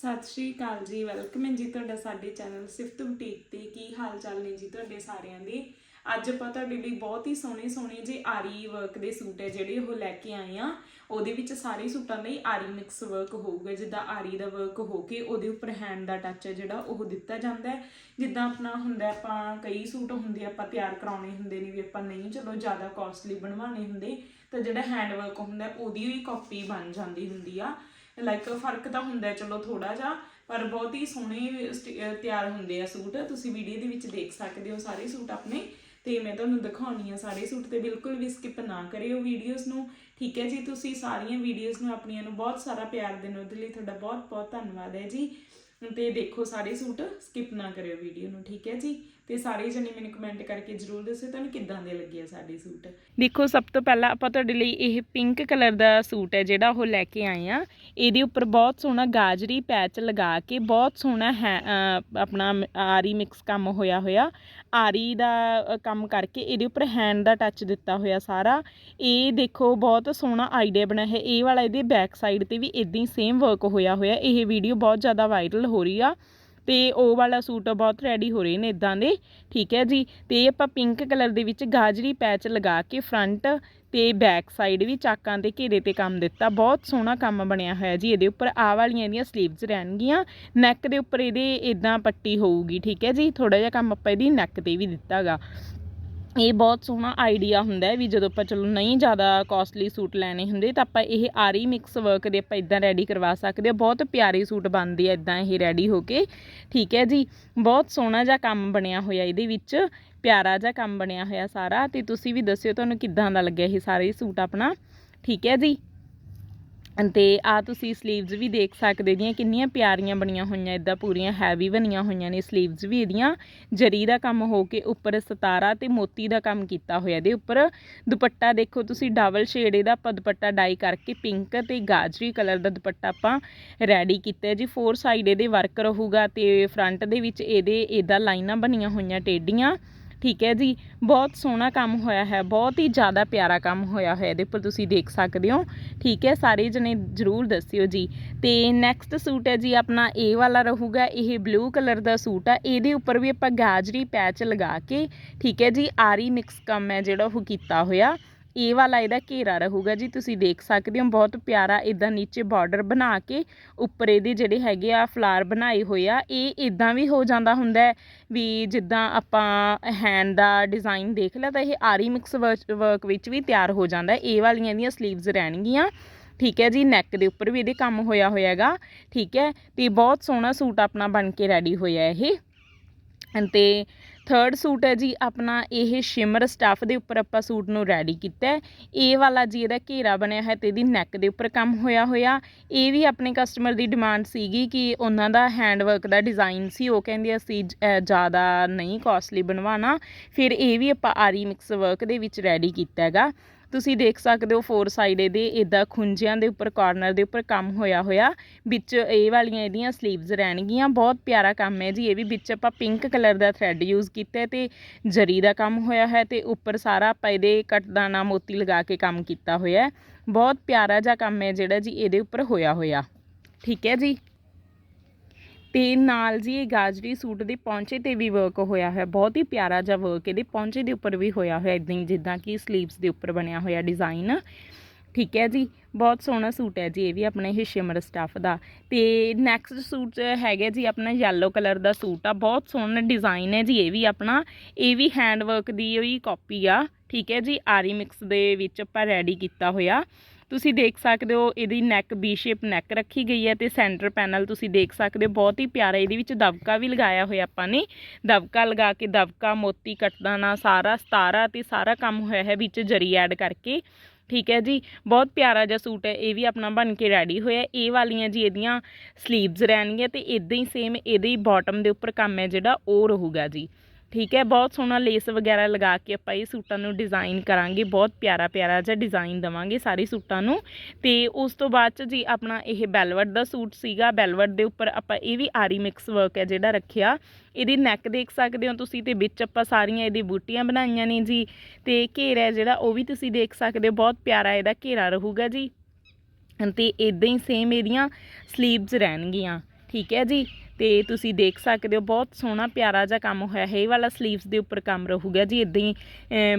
ਸਤਿ ਸ਼੍ਰੀ ਅਕਾਲ ਜੀ, ਵੈਲਕਮ ਹੈ ਜੀ ਤੁਹਾਡਾ ਸਾਡੇ ਚੈਨਲ ਸਿਫਤ ਬੁਟੀਕ ਤੇ। ਕੀ ਹਾਲ ਚਾਲ ਨੇ ਜੀ ਤੁਹਾਡੇ ਸਾਰਿਆਂ ਦੇ? ਅੱਜ ਆਪਾਂ ਤੁਹਾਡੇ ਲਈ ਬਹੁਤ ਹੀ ਸੋਹਣੇ ਸੋਹਣੇ ਜੇ ਆਰੀ ਵਰਕ ਦੇ ਸੂਟ ਹੈ ਜਿਹੜੇ ਉਹ ਲੈ ਕੇ ਆਏ ਆ ਉਹਦੇ ਵਿੱਚ ਸਾਰੇ ਸੂਟਾਂ ਲਈ ਆਰੀ ਮਿਕਸ ਵਰਕ ਹੋਊਗਾ, ਜਿੱਦਾਂ ਆਰੀ ਦਾ ਵਰਕ ਹੋ ਕੇ ਉਹਦੇ ਉੱਪਰ ਹੈਂਡ ਦਾ ਟੱਚ ਹੈ ਜਿਹੜਾ ਉਹ ਦਿੱਤਾ ਜਾਂਦਾ ਹੈ। ਜਿੱਦਾਂ ਆਪਣਾ ਹੁੰਦਾ ਆਪਾਂ ਕਈ ਸੂਟ ਹੁੰਦੇ ਆਪਾਂ ਤਿਆਰ ਕਰਾਉਣੇ ਹੁੰਦੇ ਨੇ ਵੀ ਆਪਾਂ ਨਹੀਂ, ਚਲੋ ਜ਼ਿਆਦਾ ਕਾਸਟਲੀ ਬਣਵਾਉਣੇ ਹੁੰਦੇ ਤਾਂ ਜਿਹੜਾ ਹੈਂਡ ਵਰਕ ਹੁੰਦਾ ਉਹਦੀ ਵੀ ਕਾਪੀ ਬਣ ਜਾਂਦੀ ਹੁੰਦੀ ਆ। ਲਾਈਕ ਫ਼ਰਕ ਤਾਂ ਹੁੰਦਾ ਚਲੋ ਥੋੜਾ ਜਿਹਾ, ਪਰ ਬਹੁਤ ਹੀ ਸੋਹਣੇ ਤਿਆਰ ਹੁੰਦੇ ਆ ਸੂਟ। ਤੁਸੀਂ ਵੀਡੀਓ ਦੇ ਵਿੱਚ ਦੇਖ ਸਕਦੇ ਹੋ ਸਾਰੇ ਸੂਟ ਆਪਣੇ। ਤੇ ਮੈਂ ਤੁਹਾਨੂੰ ਦਿਖਾਉਣੀ ਆ ਸਾਰੇ ਸੂਟ ਤੇ ਬਿਲਕੁਲ ਵੀ ਸਕਿਪ ਨਾ ਕਰਿਓ ਵੀਡੀਓਜ਼ ਨੂੰ। ਠੀਕ ਹੈ ਜੀ, ਤੁਸੀਂ ਸਾਰੀਆਂ ਵੀਡੀਓਜ਼ ਨੂੰ ਆਪਣੀਆਂ ਨੂੰ ਬਹੁਤ ਸਾਰਾ ਪਿਆਰ ਦੇਣ, ਉਹਦੇ ਲਈ ਤੁਹਾਡਾ ਬਹੁਤ ਬਹੁਤ ਧੰਨਵਾਦ ਹੈ ਜੀ। ਤੇ ਦੇਖੋ ਸਾਰੇ ਸੂਟ ਸਕਿਪ ਨਾ ਕਰਿਓ ਵੀਡੀਓ ਨੂੰ, ਠੀਕ ਹੈ ਜੀ? ਤੇ ਸਾਰੇ ਜਣੇ ਮੈਨੂੰ ਕਮੈਂਟ ਕਰਕੇ ਜਰੂਰ ਦੱਸਿਓ ਤੁਹਾਨੂੰ ਕਿੱਦਾਂ ਦੇ ਲੱਗੇ ਆ ਸਾਡੇ ਸੂਟ। ਦੇਖੋ, ਸਭ ਤੋਂ ਪਹਿਲਾਂ ਆਪਾਂ ਤੁਹਾਡੇ ਲਈ ਇਹ ਪਿੰਕ ਕਲਰ ਦਾ ਸੂਟ ਹੈ ਜਿਹੜਾ ਉਹ ਲੈ ਕੇ ਆਏ ਆ। ਇਹਦੇ ਉੱਪਰ ਬਹੁਤ ਸੋਹਣਾ ਗਾਜਰੀ ਪੈਚ ਲਗਾ ਕੇ, ਬਹੁਤ ਸੋਹਣਾ ਹੈ ਆਪਣਾ ਆਰੀ ਮਿਕਸ ਕੰਮ ਹੋਇਆ ਹੋਇਆ। ਆਰੀ ਦਾ ਕੰਮ ਕਰਕੇ ਇਹਦੇ ਉੱਪਰ ਹੈਂਡ ਦਾ ਟੱਚ ਦਿੱਤਾ ਹੋਇਆ ਸਾਰਾ। ਇਹ ਦੇਖੋ, ਬਹੁਤ ਸੋਹਣਾ ਆਈਡੀਆ ਬਣਿਆ ਹੈ। ਇਹ ਵਾਲਾ ਇਹਦੇ ਬੈਕ ਸਾਈਡ ਤੇ ਵੀ ਇਦਾਂ ਹੀ ਸੇਮ ਵਰਕ ਹੋਇਆ ਹੋਇਆ। ਇਹ ਵੀਡੀਓ ਬਹੁਤ ਜ਼ਿਆਦਾ ਵਾਇਰਲ ਹੋ ਰਹੀ ਆ ਤੇ ਉਹ ਵਾਲਾ ਸੂਟ ਬਹੁਤ ਰੈਡੀ ਹੋ ਰਹੇ ਨੇ ਇਦਾਂ ਦੇ, ਠੀਕ ਹੈ ਜੀ? ਤੇ ਆਪਾਂ ਪਿੰਕ ਕਲਰ ਦੇ ਵਿੱਚ ਗਾਜਰੀ ਪੈਚ ਲਗਾ ਕੇ ਫਰੰਟ ਤੇ ਬੈਕ ਸਾਈਡ ਵੀ ਚਾਕਾਂ ਦੇ ਘੇਰੇ ਤੇ ਕੰਮ ਦਿੱਤਾ। ਬਹੁਤ ਸੋਹਣਾ ਕੰਮ ਬਣਿਆ ਹੋਇਆ ਜੀ ਇਹਦੇ ਉੱਪਰ। ਆਹ ਵਾਲੀਆਂ ਇਹਦੀਆਂ ਸਲੀਵਸ ਰਹਿਣਗੀਆਂ। ਨੈਕ ਦੇ ਉੱਪਰ ਇਹਦੇ ਇਦਾਂ ਪੱਟੀ ਹੋਊਗੀ, ਠੀਕ ਹੈ ਜੀ? ਥੋੜਾ ਜਿਹਾ ਕੰਮ ਆਪਾਂ ਇਹਦੀ ਨੈਕ ਤੇ ਵੀ ਦਿੱਤਾਗਾ। ਇਹ ਬਹੁਤ ਸੋਹਣਾ ਆਈਡੀਆ ਹੁੰਦਾ ਵੀ ਜਦੋਂ ਆਪਾਂ ਚਲੋ ਨਹੀਂ ਜ਼ਿਆਦਾ ਕਾਸਟਲੀ ਸੂਟ ਲੈਣੇ ਹੁੰਦੇ ਤਾਂ ਆਪਾਂ ਇਹ ਆਰੀ ਮਿਕਸ ਵਰਕ ਦੇ ਆਪਾਂ ਇਦਾਂ ਰੈਡੀ ਕਰਵਾ ਸਕਦੇ ਹਾਂ। ਬਹੁਤ ਪਿਆਰੇ ਸੂਟ ਬਣਦੇ ਆ ਇਦਾਂ ਇਹ ਰੈਡੀ ਹੋ ਕੇ। ਠੀਕ ਹੈ ਜੀ? ਬਹੁਤ ਸੋਹਣਾ ਜਿਹਾ ਕੰਮ ਬਣਿਆ ਹੋਇਆ ਇਹਦੇ ਵਿੱਚ। ਪਿਆਰਾ ਜਿਹਾ ਕੰਮ ਬਣਿਆ ਹੋਇਆ ਸਾਰਾ ਤੇ ਤੁਸੀਂ ਵੀ ਦੱਸਿਓ ਤੁਹਾਨੂੰ ਕਿੱਦਾਂ ਦਾ ਲੱਗਿਆ ਇਹ ਸਾਰੇ ਸੂਟ ਆਪਣਾ। ਠੀਕ ਹੈ ਜੀ? ਅਤੇ ਆ ਤੁਸੀਂ ਸਲੀਵਸ ਵੀ ਦੇਖ ਸਕਦੇ ਦੀਆਂ ਕਿੰਨੀਆਂ ਪਿਆਰੀਆਂ ਬਣੀਆਂ ਹੋਈਆਂ ਇਦਾਂ ਪੂਰੀਆਂ ਹੈਵੀ ਬਣੀਆਂ ਹੋਈਆਂ ਨੇ ਸਲੀਵਸ ਵੀ ਇਹਦੀਆਂ। ਜਰੀ ਦਾ ਕੰਮ ਹੋ ਕੇ ਉੱਪਰ ਸਤਾਰਾ ਤੇ ਮੋਤੀ ਦਾ ਕੰਮ ਕੀਤਾ ਹੋਇਆ ਇਹਦੇ ਉੱਪਰ। ਦੁਪੱਟਾ ਦੇਖੋ ਤੁਸੀਂ, ਡਬਲ ਸ਼ੇਡ ਇਹਦਾ ਆਪਾਂ ਦੁਪੱਟਾ ਡਾਈ ਕਰਕੇ ਪਿੰਕ ਤੇ ਗਾਜਰੀ ਕਲਰ ਦਾ ਦੁਪੱਟਾ ਆਪਾਂ ਰੈਡੀ ਕੀਤਾ ਜੀ। ਫੋਰ ਸਾਈਡ ਇਹਦੇ ਵਰਕ ਰਹੂਗਾ ਤੇ ਫਰੰਟ ਦੇ ਵਿੱਚ ਇਹਦੇ, ਇਹਦਾ ਲਾਈਨਾਂ ਬਣੀਆਂ ਹੋਈਆਂ ਟੇਡੀਆਂ। ਠੀਕ ਹੈ ਜੀ, ਬਹੁਤ ਸੋਹਣਾ ਕੰਮ ਹੋਇਆ ਹੈ, ਬਹੁਤ ਹੀ ਜ਼ਿਆਦਾ ਪਿਆਰਾ ਕੰਮ ਹੋਇਆ ਹੋਇਆ, ਇਹਦੇ ਉੱਪਰ ਤੁਸੀਂ ਦੇਖ ਸਕਦੇ ਹੋ, ਠੀਕ ਹੈ, ਸਾਰੇ ਜਣੇ ਜਰੂਰ ਦੱਸਿਓ ਜੀ। ਤੇ ਨੈਕਸਟ ਸੂਟ ਹੈ ਜੀ, ਆਪਣਾ ਇਹ ਵਾਲਾ ਰਹੂਗਾ, ਇਹ ਬਲੂ ਕਲਰ ਦਾ ਸੂਟ ਆ, ਇਹਦੇ ਉੱਪਰ ਵੀ ਆਪਾਂ ਗਾਜਰੀ ਪੈਚ ਲਗਾ ਕੇ, ਠੀਕ ਹੈ ਜੀ, ਆਰੀ ਮਿਕਸ ਕੰਮ ਹੈ ਜਿਹੜਾ ਉਹ ਕੀਤਾ ਹੋਇਆ। ਇਹ ਵਾਲਾ ਇਹਦਾ ਘੇਰਾ ਰਹੂਗਾ ਜੀ, ਤੁਸੀਂ ਦੇਖ ਸਕਦੇ ਹੋ, ਬਹੁਤ ਪਿਆਰਾ ਇਦਾਂ ਨੀਚੇ ਬਾਰਡਰ ਬਣਾ ਕੇ ਉੱਪਰ ਇਹਦੇ ਜਿਹੜੇ ਹੈਗੇ ਆ ਫਲਾਰ ਬਣਾਏ ਹੋਏ ਆ, ਇਹ ਇਦਾਂ ਵੀ ਹੋ ਜਾਂਦਾ ਹੁੰਦਾ ਵੀ ਜਿੱਦਾਂ ਆਪਾਂ ਹੈਂਡ ਦਾ ਡਿਜ਼ਾਈਨ ਦੇਖ ਲਿਆ ਤਾਂ ਇਹ ਆਰੀ ਮਿਕਸ ਵਰਕ ਵਿੱਚ ਵੀ ਤਿਆਰ ਹੋ ਜਾਂਦਾ ਇਹ ਵਾਲੀਆਂ ਇਹਦੀਆਂ ਸਲੀਵਸ ਰਹਿਣਗੀਆਂ। ਠੀਕ ਹੈ ਜੀ ਨੈਕ ਦੇ ਉੱਪਰ ਵੀ ਇਹਦੇ ਕੰਮ ਹੋਇਆ ਹੋਇਆਗਾ, ਠੀਕ ਹੈ, ਤੇ ਬਹੁਤ ਸੋਹਣਾ ਸੂਟ ਆਪਣਾ ਬਣ ਕੇ ਰੈਡੀ ਹੋਇਆ ਇਹ। ਤੇ ਥਰਡ ਸੂਟ ਹੈ ਜੀ, ਆਪਣਾ ਇਹ ਸ਼ਿਮਰ ਸਟੱਫ ਦੇ ਉੱਪਰ ਆਪਾਂ ਸੂਟ ਨੂੰ ਰੈਡੀ ਕੀਤਾ ਇਹ ਵਾਲਾ ਜੀ, ਇਹਦਾ ਘੇਰਾ ਬਣਿਆ ਹੈ ਤੇ ਇਹਦੀ ਨੈਕ ਦੇ ਉੱਪਰ ਕੰਮ ਹੋਇਆ ਹੋਇਆ। ਇਹ ਵੀ ਆਪਣੇ ਕਸਟਮਰ ਦੀ ਡਿਮਾਂਡ ਸੀਗੀ ਕਿ ਉਹਨਾਂ ਦਾ ਹੈਂਡ ਵਰਕ ਦਾ ਡਿਜ਼ਾਈਨ ਸੀ, ਉਹ ਕਹਿੰਦੇ ਅਸੀਂ ਜ਼ਿਆਦਾ ਨਹੀਂ ਕਾਸਟਲੀ ਬਣਵਾਉਣਾ। ਫਿਰ ਇਹ ਵੀ ਆਪਾਂ ਆਰੀ ਮਿਕਸ ਵਰਕ ਦੇ ਵਿੱਚ ਰੈਡੀ ਕੀਤਾ ਹੈਗਾ। ਤੁਸੀਂ ਦੇਖ ਸਕਦੇ ਹੋ ਫੋਰ ਸਾਈਡ ਇਹਦੇ ਇਦਾਂ ਖੁੰਝਿਆਂ ਦੇ ਉੱਪਰ ਕਾਰਨਰ ਦੇ ਉੱਪਰ ਕੰਮ ਹੋਇਆ ਹੋਇਆ। ਵਿੱਚ ਇਹ ਵਾਲੀਆਂ ਇਹਦੀਆਂ ਸਲੀਵਸ ਰਹਿਣਗੀਆਂ, ਬਹੁਤ ਪਿਆਰਾ ਕੰਮ ਹੈ ਜੀ। ਇਹ ਵੀ ਵਿੱਚ ਆਪਾਂ ਪਿੰਕ ਕਲਰ ਦਾ ਥਰੈਡ ਯੂਜ਼ ਕੀਤਾ ਹੈ ਤੇ ਜਰੀ ਦਾ ਕੰਮ ਹੋਇਆ ਹੈ ਤੇ ਉੱਪਰ ਸਾਰਾ ਆਪਾਂ ਇਹਦੇ ਕਟਦਾਨਾ ਮੋਤੀ ਲਗਾ ਕੇ ਕੰਮ ਕੀਤਾ ਹੋਇਆ ਬਹੁਤ ਪਿਆਰਾ ਜਿਹਾ ਕੰਮ ਹੈ ਜਿਹੜਾ ਜੀ, ਇਹਦੇ ਉੱਪਰ ਹੋਇਆ ਹੋਇਆ। ਠੀਕ ਹੈ ਜੀ? ਤੇ ਨਾਲ ਜੀ ਇਹ ਗਾਜਰੀ ਸੂਟ ਦੇ ਪੌਂਚੇ ਤੇ ਵੀ ਵਰਕ ਹੋਇਆ ਹੋਇਆ, ਬਹੁਤ ਹੀ ਪਿਆਰਾ ਜਿਹਾ ਵਰਕ ਇਹਦੇ ਪੌਂਚੇ ਦੇ ਉੱਪਰ ਵੀ ਹੋਇਆ ਹੋਇਆ ਇਦਾਂ ਹੀ ਜਿੱਦਾਂ ਕਿ ਸਲੀਵਸ ਦੇ ਉੱਪਰ ਬਣਿਆ ਹੋਇਆ ਡਿਜ਼ਾਈਨ ਠੀਕ ਹੈ ਜੀ, ਬਹੁਤ ਸੋਹਣਾ ਸੂਟ ਹੈ ਜੀ, ਇਹ ਵੀ ਆਪਣੇ ਇਹ ਸ਼ਿਮਰ ਸਟੱਫ ਦਾ। ਤੇ ਨੈਕਸਟ ਸੂਟ ਹੈਗਾ ਜੀ ਆਪਣਾ ਯੈਲੋ ਕਲਰ ਦਾ ਸੂਟ ਆ, ਬਹੁਤ ਸੋਹਣਾ ਡਿਜ਼ਾਈਨ ਹੈ ਜੀ, ਇਹ ਵੀ ਆਪਣਾ, ਇਹ ਵੀ ਹੈਂਡ ਵਰਕ ਦੀ ਹੀ ਕਾਪੀ ਆ। ਠੀਕ ਹੈ ਜੀ, ਆਰੀ ਮਿਕਸ ਦੇ ਵਿੱਚ ਆਪਾਂ ਰੈਡੀ ਕੀਤਾ ਹੋਇਆ। ਤੁਸੀਂ ਦੇਖ ਸਕਦੇ ਹੋ ਇਹਦੀ ਨੈਕ ਬੀ ਸ਼ੇਪ ਨੈਕ ਰੱਖੀ ਗਈ ਹੈ ਤੇ ਸੈਂਟਰ ਪੈਨਲ ਤੁਸੀਂ ਦੇਖ ਸਕਦੇ ਹੋ, ਬਹੁਤ ਹੀ ਪਿਆਰਾ ਇਹਦੇ ਵਿੱਚ ਦਬਕਾ ਵੀ ਲਗਾਇਆ ਹੋਇਆ ਆਪਾਂ ਨੇ। ਦਬਕਾ ਲਗਾ ਕੇ ਦਬਕਾ, ਮੋਤੀ ਕੱਟਦਾਨਾ ਸਾਰਾ ਸਤਾਰਾ ਤੇ ਸਾਰਾ ਕੰਮ ਹੋਇਆ ਹੈ ਵਿੱਚ ਜਰੀ ਐਡ ਕਰਕੇ। ਠੀਕ ਹੈ ਜੀ, ਬਹੁਤ ਪਿਆਰਾ ਜਿਹਾ ਸੂਟ ਹੈ, ਇਹ ਵੀ ਆਪਣਾ ਬਣ ਕੇ ਰੈਡੀ ਹੋਇਆ। ਇਹ ਵਾਲੀਆਂ ਜੀ ਇਹਦੀਆਂ ਸਲੀਵਸ ਰਹਿਣਗੀਆਂ ਤੇ ਇਦਾਂ ਹੀ ਸੇਮ ਇਹਦੇ ਹੀ ਬਾਟਮ ਦੇ ਉੱਪਰ ਕੰਮ ਹੈ ਜਿਹੜਾ, ਉਹ ਰਹੂਗਾ ਜੀ। ਠੀਕ ਹੈ, ਬਹੁਤ ਸੋਹਣਾ ਲੇਸ ਵਗੈਰਾ ਲਗਾ ਕੇ ਆਪਾਂ ਇਹ ਸੂਟਾਂ ਨੂੰ ਡਿਜ਼ਾਈਨ ਕਰਾਂਗੇ, ਬਹੁਤ ਪਿਆਰਾ ਪਿਆਰਾ ਜਿਹਾ ਡਿਜ਼ਾਈਨ ਦਵਾਂਗੇ ਸਾਰੇ ਸੂਟਾਂ ਨੂੰ। ਤੇ ਉਸ ਤੋਂ ਬਾਅਦ ਚ ਜੀ ਆਪਣਾ ਇਹ ਬੈਲਵਟ ਦਾ ਸੂਟ ਸੀਗਾ ਬੈਲਵਟ ਦੇ ਉੱਪਰ ਆਪਾਂ ਇਹ ਵੀ ਆਰੀ ਮਿਕਸ ਵਰਕ ਹੈ ਜਿਹੜਾ ਰੱਖਿਆ। ਇਹਦੀ ਨੈਕ ਦੇਖ ਸਕਦੇ ਹੋ ਤੁਸੀਂ ਤੇ ਵਿੱਚ ਆਪਾਂ ਸਾਰੀਆਂ ਇਹਦੀ ਬੂਟੀਆਂ ਬਣਾਈਆਂ ਨੇ ਜੀ। ਤੇ ਘੇਰਾ ਜਿਹੜਾ, ਉਹ ਵੀ ਤੁਸੀਂ ਦੇਖ ਸਕਦੇ ਹੋ, ਬਹੁਤ ਪਿਆਰਾ ਇਹਦਾ ਘੇਰਾ ਰਹੂਗਾ ਜੀ। ਤੇ ਇਦਾਂ ਹੀ ਸੇਮ ਇਹਦੀਆਂ ਸਲੀਵਸ ਰਹਿਣਗੀਆਂ, ਠੀਕ ਹੈ ਜੀ। ਤੇ ਤੁਸੀਂ ਦੇਖ ਸਕਦੇ ਹੋ, ਬਹੁਤ ਸੋਹਣਾ ਪਿਆਰਾ ਜਿਹਾ ਕੰਮ ਹੋਇਆ ਹੈ। ਇਹ ਵਾਲਾ ਸਲੀਵਸ ਦੇ ਉੱਪਰ ਕੰਮ ਰਹੂਗਾ ਜੀ ਇਦਾਂ ਹੀ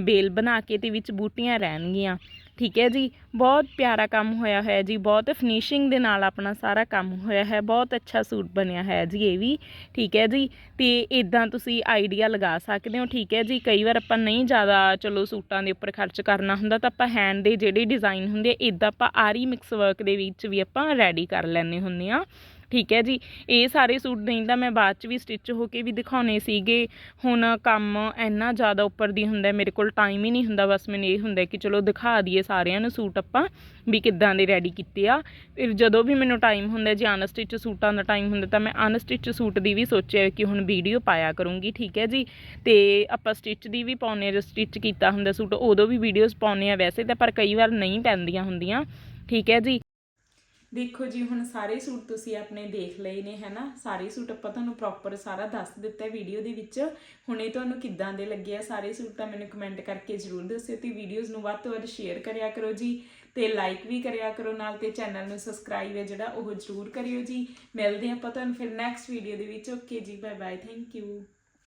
ਬੇਲ ਬਣਾ ਕੇ ਤੇ ਵਿੱਚ ਬੂਟੀਆਂ ਰਹਿਣਗੀਆਂ। ਠੀਕ ਹੈ ਜੀ, ਬਹੁਤ ਪਿਆਰਾ ਕੰਮ ਹੋਇਆ ਹੋਇਆ ਜੀ, ਬਹੁਤ ਫਿਨਿਸ਼ਿੰਗ ਦੇ ਨਾਲ ਆਪਣਾ ਸਾਰਾ ਕੰਮ ਹੋਇਆ ਹੈ, ਬਹੁਤ ਅੱਛਾ ਸੂਟ ਬਣਿਆ ਹੈ ਜੀ ਇਹ ਵੀ। ਠੀਕ ਹੈ ਜੀ, ਤੇ ਇਦਾਂ ਤੁਸੀਂ ਆਈਡੀਆ ਲਗਾ ਸਕਦੇ ਹੋ, ਠੀਕ ਹੈ ਜੀ, ਕਈ ਵਾਰ ਆਪਾਂ ਨਹੀਂ ਜ਼ਿਆਦਾ, ਚਲੋ ਸੂਟਾਂ ਦੇ ਉੱਪਰ ਖਰਚ ਕਰਨਾ ਹੁੰਦਾ ਤਾਂ ਆਪਾਂ ਹੈਂਡ ਦੇ ਜਿਹੜੇ ਡਿਜ਼ਾਈਨ ਹੁੰਦੇ ਇਦਾਂ ਆਪਾਂ ਆਰੀ ਮਿਕਸ ਵਰਕ ਦੇ ਵਿੱਚ ਵੀ ਆਪਾਂ ਰੈਡੀ ਕਰ ਲੈਣੇ ਹੁੰਦੇ ਆ ਠੀਕ ਹੈ ਜੀ। ਇਹ ਸਾਰੇ ਸੂਟ ਨਹੀਂ ਤਾਂ ਮੈਂ ਬਾਅਦ ਚ ਵੀ ਸਟਿਚ ਹੋ ਕੇ ਵੀ ਦਿਖਾਉਣੇ ਸੀਗੇ। ਹੁਣ ਕੰਮ ਇੰਨਾ ਜ਼ਿਆਦਾ ਉੱਪਰ ਦੀ ਹੁੰਦਾ ਮੇਰੇ ਕੋਲ ਟਾਈਮ ਹੀ ਨਹੀਂ ਹੁੰਦਾ। ਬਸ ਮੈਨੂੰ ਇਹ ਹੁੰਦਾ ਕਿ ਚਲੋ ਦਿਖਾ ਦਈਏ ਸਾਰਿਆਂ ਨੂੰ ਸੂਟ ਆਪਾਂ ਵੀ ਕਿੱਦਾਂ ਦੇ ਰੈਡੀ ਕੀਤੇ ਆ। ਫਿਰ ਜਦੋਂ ਵੀ ਮੈਨੂੰ ਟਾਈਮ ਹੁੰਦਾ ਜੇ ਅਨਸਟਿਚ ਸੂਟਾਂ ਦਾ ਟਾਈਮ ਹੁੰਦਾ ਤਾਂ ਮੈਂ ਅਨਸਟਿਚ ਸੂਟ ਦੀ ਵੀ ਸੋਚਿਆ ਕਿ ਹੁਣ ਵੀਡੀਓ ਪਾਇਆ ਕਰੂੰਗੀ, ਠੀਕ ਹੈ ਜੀ। ਤੇ ਆਪਾਂ ਸਟਿਚ ਦੀ ਵੀ ਪਾਉਂਦੇ ਆ ਜੇ ਸਟਿਚ ਕੀਤਾ ਹੁੰਦਾ ਸੂਟ, ਉਦੋਂ ਵੀ ਵੀਡੀਓਜ਼ ਪਾਉਂਦੇ ਆ ਵੈਸੇ ਤਾਂ, ਪਰ ਕਈ ਵਾਰ ਨਹੀਂ ਪੈਂਦੀਆਂ ਹੁੰਦੀਆਂ, ਠੀਕ ਹੈ ਜੀ। ਦੇਖੋ ਜੀ, ਹੁਣ ਸਾਰੇ ਸੂਟ ਤੁਸੀਂ ਆਪਣੇ ਦੇਖ ਲਏ ਨੇ, ਹੈਨਾ? ਸਾਰੇ ਸੂਟ ਆਪਾਂ ਤੁਹਾਨੂੰ ਪ੍ਰੋਪਰ ਸਾਰਾ ਦੱਸ ਦਿੱਤਾ ਹੈ ਵੀਡੀਓ ਦੇ ਵਿੱਚ। ਹੁਣੇ ਤੁਹਾਨੂੰ ਕਿੱਦਾਂ ਦੇ ਲੱਗੇ ਆ ਸਾਰੇ ਸੂਟ ਤਾਂ ਮੈਨੂੰ ਕਮੈਂਟ ਕਰਕੇ ਜ਼ਰੂਰ ਦੱਸਿਓ ਤੇ ਵੀਡੀਓਜ਼ ਨੂੰ ਵੱਧ ਤੋਂ ਵੱਧ ਸ਼ੇਅਰ ਕਰਿਆ ਕਰੋ ਜੀ ਤੇ ਲਾਈਕ ਵੀ ਕਰਿਆ ਕਰੋ ਨਾਲ ਤੇ ਚੈਨਲ ਨੂੰ ਸਬਸਕ੍ਰਾਈਬ ਹੈ ਜਿਹੜਾ ਉਹ ਜ਼ਰੂਰ ਕਰਿਓ ਜੀ। ਮਿਲਦੇ ਹਾਂ ਆਪਾਂ ਤੁਹਾਨੂੰ ਫਿਰ ਨੈਕਸਟ ਵੀਡੀਓ ਦੇ ਵਿੱਚ। ਓਕੇ ਜੀ ਬਾਏ ਬਾਏ ਥੈਂਕ ਯੂ